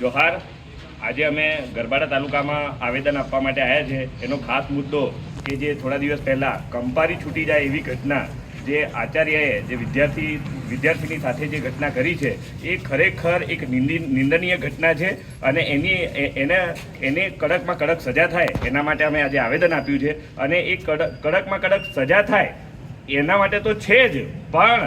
જોહાર, આજે અમે ગરબાડા તાલુકામાં આવેદન આપવા માટે આવ્યા છે. એનો ખાસ મુદ્દો કે જે થોડા દિવસ પહેલાં કંપારી છૂટી જાય એવી ઘટના જે આચાર્યએ, જે વિદ્યાર્થી, વિદ્યાર્થીની સાથે જે ઘટના કરી છે, એ ખરેખર એક નિંદી, નિંદનીય ઘટના છે અને એની એને એને કડકમાં કડક સજા થાય એના માટે અમે આજે આવેદન આપ્યું છે. અને એ કડક કડકમાં કડક સજા થાય એના માટે તો છે જ, પણ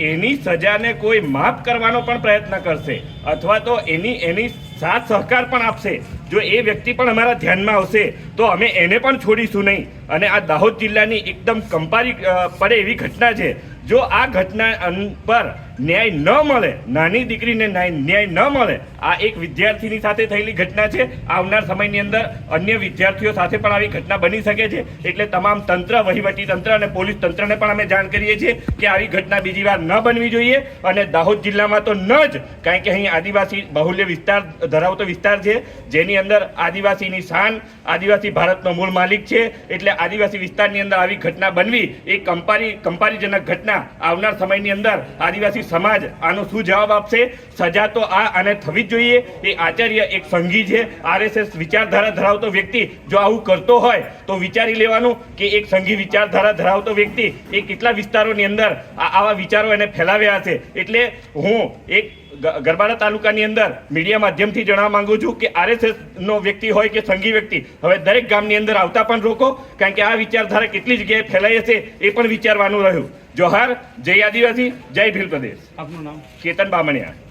એની સજાને કોઈ માફ કરવાનો પણ પ્રયત્ન કરશે અથવા તો એની એની સાથ સહકાર પણ આપશે. જો એ વ્યક્તિ પણ અમારા ધ્યાનમાં આવશે, તો અમે એને પણ છોડીશું નહીં. અને આ દાહોદ જિલ્લાની એકદમ કંપારી પડે એવી ઘટના છે. જો આ ઘટના પર ન્યાય ન મળે, નાની દીકરીને ન્યાય ન મળે, આ એક વિદ્યાર્થીની સાથે થયેલી ઘટના છે. આવનાર સમયની અંદર અન્ય વિદ્યાર્થીઓ સાથે પણ આવી ઘટના બની શકે છે. એટલે તમામ તંત્ર, વહીવટી તંત્ર અને પોલીસ તંત્રને પણ અમે જાણ કરીએ છીએ કે આવી ઘટના બીજી વાર ન બનવી જોઈએ અને દાહોદ જિલ્લામાં તો ન જ, કારણ કે અહીં આદિવાસી બાહુલ્ય વિસ્તાર ધરાવતો વિસ્તાર છે, જેની અંદર આદિવાસીની શાન, આદિવાસી ભારતનો મૂળ માલિક છે. એટલે આદિવાસી વિસ્તારની અંદર આવી ઘટના બનવી એ કંપારી કંપારીજનક ઘટના આવનાર સમયની અંદર આદિવાસી સમાજ આનો શું જવાબ આપશે? સજા તો આ આને થવી જ જોઈએ. એ આચાર્ય એક સંઘી છે. આરએસએસ વિચારધારા ધરાવતો વ્યક્તિ જો આવું કરતો હોય, તો વિચારી લેવાનું કે એક સંઘી વિચારધારા ધરાવતો વ્યક્તિ એ કેટલા વિસ્તારોની અંદર આવા વિચારો એને ફેલાવ્યા છે એટલે હું એક ગરબાડા તાલુકાની અંદર મીડિયા માધ્યમથી જણાવવા માંગુ છું કે આરએસએસ નો વ્યક્તિ હોય કે સંઘી વ્યક્તિ હવે દરેક ગામની અંદર આવતા પણ રોકો કારણ કે આ વિચારધારા કેટલી જગ્યાએ ફેલાઈ હશે એ પણ વિચારવાનું રહ્યું. જોહાર જય આદિવાસી જય ભીલ પ્રદેશ આપનું નામ? કેતન બામણિયા.